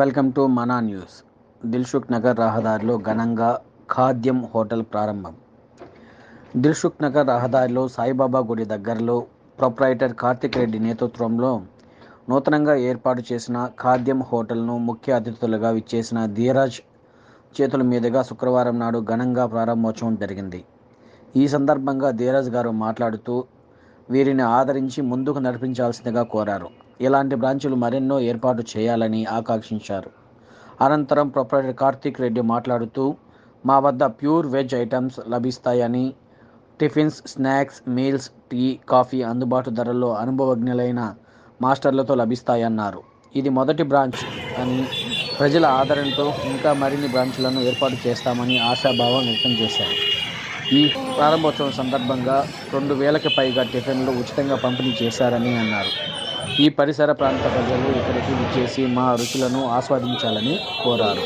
Welcome to Mana news. Dilsukh Nagar రహదారిలో ఘనంగా ఖాద్యం hotel ప్రారంభం. దిల్సుఖ్ నగర్ రహదారిలో సాయిబాబా గుడి దగ్గరలో ప్రొప్రైటర్ కార్తిక్ రెడ్డి నేతృత్వంలో నూతనంగా ఏర్పాటు చేసిన ఖాద్యం హోటల్ను ముఖ్య అతిథులుగా విచ్చేసిన ధీరాజ్ చేతుల మీదుగా శుక్రవారం నాడు ఘనంగా ప్రారంభోత్సవం జరిగింది. ఈ సందర్భంగా ధీరాజ్ గారు మాట్లాడుతూ వీరిని ఆదరించి ముందుకు నడిపించాల్సిందిగా కోరారు. ఇలాంటి బ్రాంచులు మరెన్నో ఏర్పాటు చేయాలని ఆకాంక్షించారు. అనంతరం ప్రొపరేటర్ కార్తీక్ రెడ్డి మాట్లాడుతూ మా వద్ద ప్యూర్ వెజ్ ఐటమ్స్ లభిస్తాయని tiffins snacks meals tea coffee అందుబాటు ధరల్లో అనుభవజ్ఞులైన మాస్టర్లతో లభిస్తాయన్నారు. ఇది మొదటి బ్రాంచ్ అని ప్రజల ఆదరణతో ఇంకా మరిన్ని బ్రాంచ్లను ఏర్పాటు చేస్తామని ఆశాభావం వ్యక్తం చేశారు. ఈ ప్రారంభోత్సవం సందర్భంగా రెండు వేలకి పైగా టిఫిన్లు ఉచితంగా పంపిణీ చేశారని అన్నారు. ఈ పరిసర ప్రాంత ప్రజలు ఇక్కడికి విచ్చేసి మా రుచులను ఆస్వాదించాలని కోరారు.